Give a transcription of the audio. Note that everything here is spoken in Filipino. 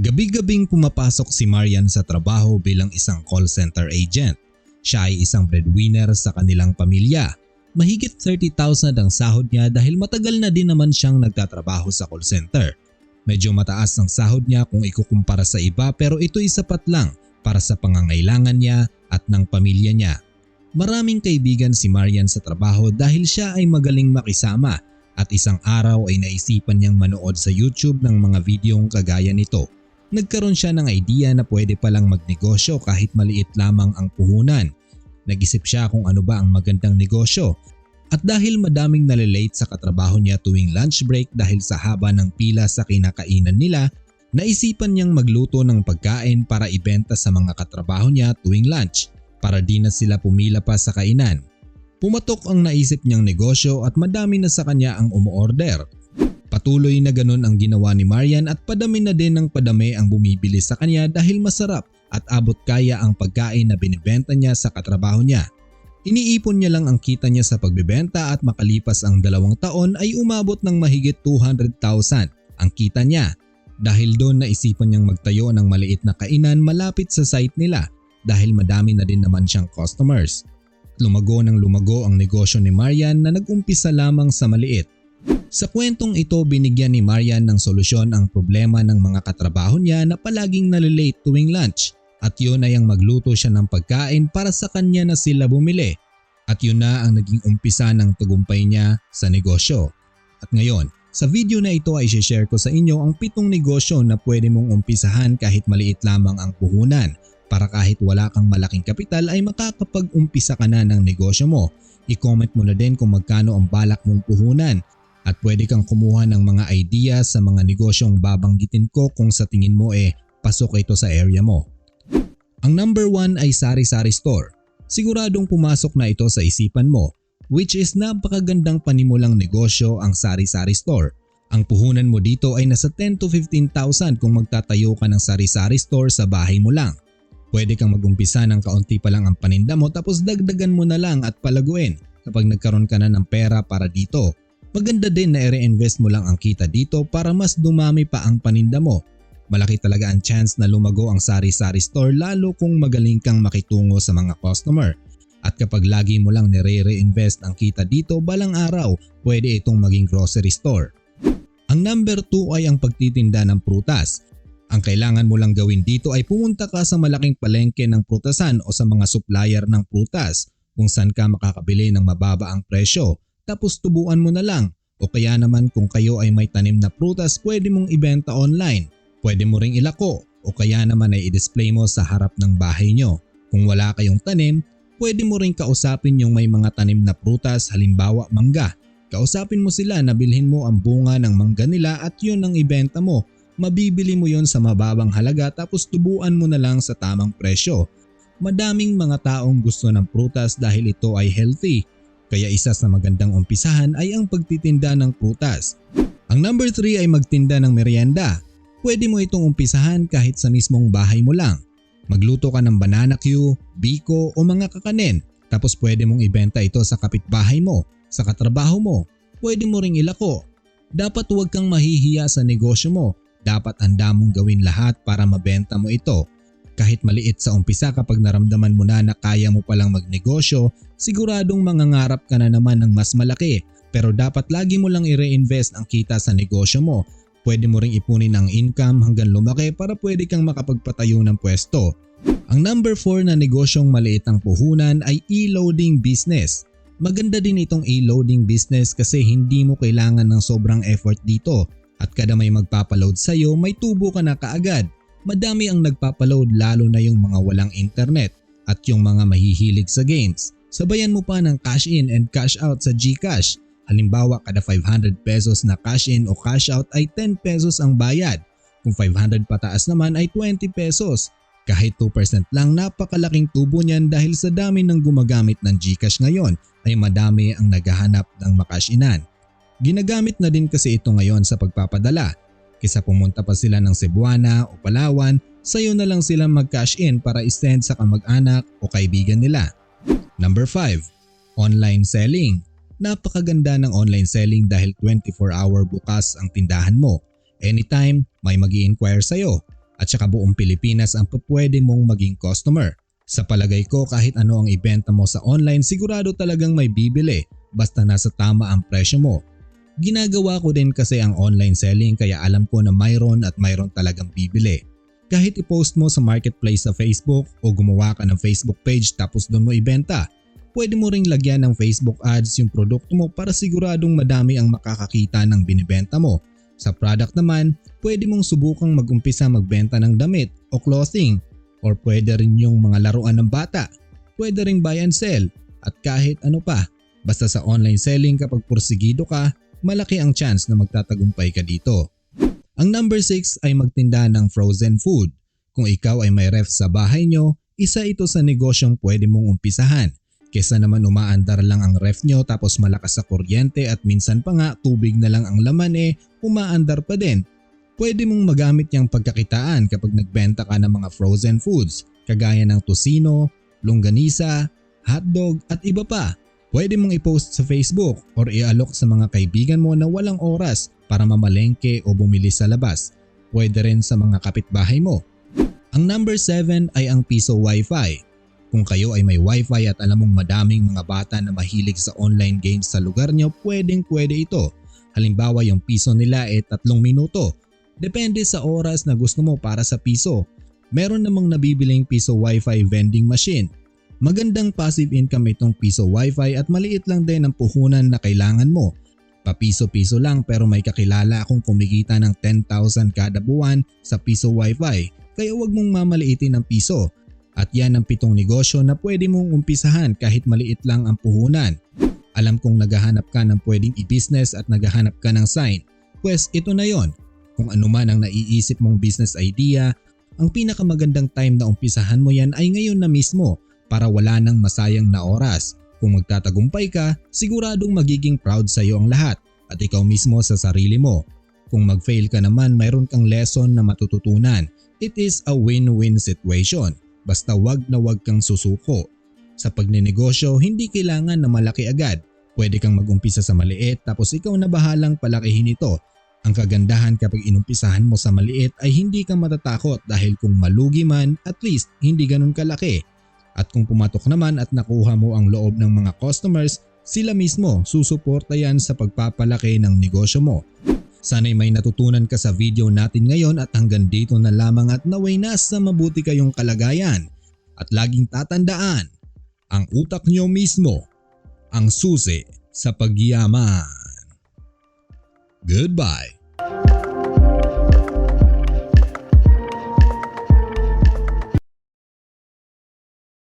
Gabi-gabing pumapasok si Marian sa trabaho bilang isang call center agent. Siya ay isang breadwinner sa kanilang pamilya. Mahigit 30,000 ang sahod niya dahil matagal na din naman siyang nagtatrabaho sa call center. Medyo mataas ang sahod niya kung ikukumpara sa iba pero ito'y sapat lang para sa pangangailangan niya at ng pamilya niya. Maraming kaibigan si Marian sa trabaho dahil siya ay magaling makisama at isang araw ay naisipan niyang manood sa YouTube ng mga videong kagaya nito. Nagkaroon siya ng idea na pwede palang magnegosyo kahit maliit lamang ang puhunan. Nag-isip siya kung ano ba ang magandang negosyo at dahil madaming nalilate sa katrabaho niya tuwing lunch break dahil sa haba ng pila sa kinakainan nila, naisipan niyang magluto ng pagkain para ibenta sa mga katrabaho niya tuwing lunch para di na sila pumila pa sa kainan. Pumatok ang naisip niyang negosyo at madami na sa kanya ang umuorder. Patuloy na ganun ang ginawa ni Marian at padami na din ng padami ang bumibili sa kanya dahil masarap at abot kaya ang pagkain na binibenta niya sa katrabaho niya. Iniipon niya lang ang kita niya sa pagbebenta at makalipas ang dalawang taon ay umabot ng mahigit 200,000 ang kita niya. Dahil doon naisipan niyang magtayo ng maliit na kainan malapit sa site nila dahil madami na din naman siyang customers. Lumago ng lumago ang negosyo ni Marian na nag-umpisa lamang sa maliit sa kwentong ito binigyan ni Marian ng solusyon ang problema ng mga katrabaho niya na palaging nalilate tuwing lunch at yun ay ang magluto siya ng pagkain para sa kanya na sila bumili. At yun na ang naging umpisa ng tagumpay niya sa negosyo. At ngayon, sa video na ito ay share ko sa inyo ang pitong negosyo na pwede mong umpisahan kahit maliit lamang ang puhunan para kahit wala kang malaking kapital ay makakapag-umpisa ka na ng negosyo mo. I-comment mo na din kung magkano ang balak mong puhunan at pwede kang kumuha ng mga idea sa mga negosyong babanggitin ko kung sa tingin mo eh pasok ito sa area mo. Ang number one ay sari-sari store. Siguradong pumasok na ito sa isipan mo which is napakagandang panimulang negosyo ang sari-sari store. Ang puhunan mo dito ay nasa 10 to 15,000 kung magtatayo ka ng sari-sari store sa bahay mo lang. Pwede kang magumpisa ng kaunti pa lang ang paninda mo tapos dagdagan mo na lang at palaguin kapag nagkaroon ka na ng pera para dito Maganda din na i-reinvest mo lang ang kita dito para mas dumami pa ang paninda mo. Malaki talaga ang chance na lumago ang sari-sari store lalo kung magaling kang makitungo sa mga customer. At kapag lagi mo lang nire-reinvest ang kita dito balang araw, pwede itong maging grocery store. Ang number 2 ay ang pagtitinda ng prutas. Ang kailangan mo lang gawin dito ay pumunta ka sa malaking palengke ng prutasan o sa mga supplier ng prutas kung saan ka makakabili ng mababa ang presyo tapos tubuan mo na lang o kaya naman kung kayo ay may tanim na prutas pwede mong ibenta online. Pwede mo ring ilako o kaya naman ay i-display mo sa harap ng bahay nyo. Kung wala kayong tanim, pwede mo ring kausapin yung may mga tanim na prutas halimbawa mangga. Kausapin mo sila na bilhin mo ang bunga ng mangga nila at yun ang ibenta mo. Mabibili mo yon sa mababang halaga tapos tubuan mo na lang sa tamang presyo. Madaming mga taong gusto ng prutas dahil ito ay healthy kaya isa sa magandang umpisahan ay ang pagtitinda ng prutas. Ang number 3 ay magtinda ng merienda. Pwede mo itong umpisahan kahit sa mismong bahay mo lang. Magluto ka ng banana Q, biko o mga kakanin tapos pwede mong ibenta ito sa kapitbahay mo, sa katrabaho mo, pwede mo ring ilako. Dapat huwag kang mahihiya sa negosyo mo. Dapat handa mong gawin lahat para mabenta mo ito kahit maliit sa umpisa kapag naramdaman mo na na kaya mo palang magnegosyo, siguradong mangangarap ka na naman ng mas malaki pero dapat lagi mo lang i-reinvest ang kita sa negosyo mo. Pwede mo ring ipunin ang income hanggang lumaki para pwede kang makapagpatayo ng pwesto. Ang number 4 na negosyong maliit ang puhunan ay e-loading business. Maganda din itong e-loading business kasi hindi mo kailangan ng sobrang effort dito at kada may magpapaload sa'yo may tubo ka na kaagad madami ang nagpapaload lalo na yung mga walang internet at yung mga mahihilig sa games. Sabayan mo pa ng cash in and cash out sa GCash. Halimbawa kada 500 pesos na cash in o cash out ay 10 pesos ang bayad. Kung 500 pataas naman ay 20 pesos. Kahit 2% lang napakalaking tubo niyan dahil sa dami ng gumagamit ng GCash ngayon ay madami ang naghahanap ng makash inan. Ginagamit na din kasi ito ngayon sa pagpapadala Kisa pumunta pa sila ng Cebuana o Palawan, sayo na lang sila mag-cash in para isend sa kamag-anak o kaibigan nila. Number 5. Online selling. Napakaganda ng online selling dahil 24 hour bukas ang tindahan mo. Anytime may mag inquire sa'yo. at saka buong Pilipinas ang pwede mong maging customer. Sa palagay ko kahit ano ang ibenta mo sa online sigurado talagang may bibili basta nasa tama ang presyo mo. Ginagawa ko din kasi ang online selling kaya alam ko na mayroon at mayroon talagang bibili. Kahit i-post mo sa marketplace sa Facebook o gumawa ka ng Facebook page tapos doon mo ibenta, pwede mo ring lagyan ng Facebook ads yung produkto mo para siguradong madami ang makakakita ng binibenta mo. Sa product naman, pwede mong subukang mag-umpisa magbenta ng damit o clothing or pwede rin yung mga laruan ng bata. Pwede ring buy and sell at kahit ano pa. Basta sa online selling kapag porsigido ka, malaki ang chance na magtatagumpay ka dito. Ang number 6 ay magtinda ng frozen food. Kung ikaw ay may ref sa bahay nyo, isa ito sa negosyong pwede mong umpisahan. Kesa naman umaandar lang ang ref nyo tapos malakas sa kuryente at minsan pa nga tubig na lang ang laman eh umaandar pa din. Pwede mong magamit niyang pagkakitaan kapag nagbenta ka ng mga frozen foods kagaya ng tosino, longganisa, hotdog at iba pa. Pwede mong i-post sa Facebook or i-alok sa mga kaibigan mo na walang oras para mamalengke o bumili sa labas. Pwede rin sa mga kapitbahay mo. Ang number 7 ay ang piso wifi. Kung kayo ay may wifi at alam mong madaming mga bata na mahilig sa online games sa lugar nyo, pwedeng pwede ito. Halimbawa yung piso nila ay 3 minuto. Depende sa oras na gusto mo para sa piso. Meron namang nabibiling piso wifi vending machine. Magandang passive income itong piso wifi at maliit lang din ang puhunan na kailangan mo. Papiso-piso lang pero may kakilala akong kumikita ng 10,000 kada buwan sa piso wifi kaya huwag mong mamaliitin ang piso. At yan ang pitong negosyo na pwede mong umpisahan kahit maliit lang ang puhunan. Alam kong naghahanap ka ng pwedeng i-business at naghahanap ka ng sign. Pwes ito na yon. Kung ano man ang naiisip mong business idea, ang pinakamagandang time na umpisahan mo yan ay ngayon na mismo para wala nang masayang na oras. Kung magtatagumpay ka, siguradong magiging proud sa iyo ang lahat at ikaw mismo sa sarili mo. Kung mag-fail ka naman, mayroon kang lesson na matututunan. It is a win-win situation. Basta wag na wag kang susuko. Sa pagnenegosyo, hindi kailangan na malaki agad. Pwede kang mag-umpisa sa maliit tapos ikaw na bahalang palakihin ito. Ang kagandahan kapag inumpisahan mo sa maliit ay hindi ka matatakot dahil kung malugi man, at least hindi ganun kalaki. At kung pumatok naman at nakuha mo ang loob ng mga customers, sila mismo susuporta yan sa pagpapalaki ng negosyo mo. Sana'y may natutunan ka sa video natin ngayon at hanggang dito na lamang at naway nasa mabuti kayong kalagayan. At laging tatandaan, ang utak nyo mismo ang susi sa pagyaman. Goodbye!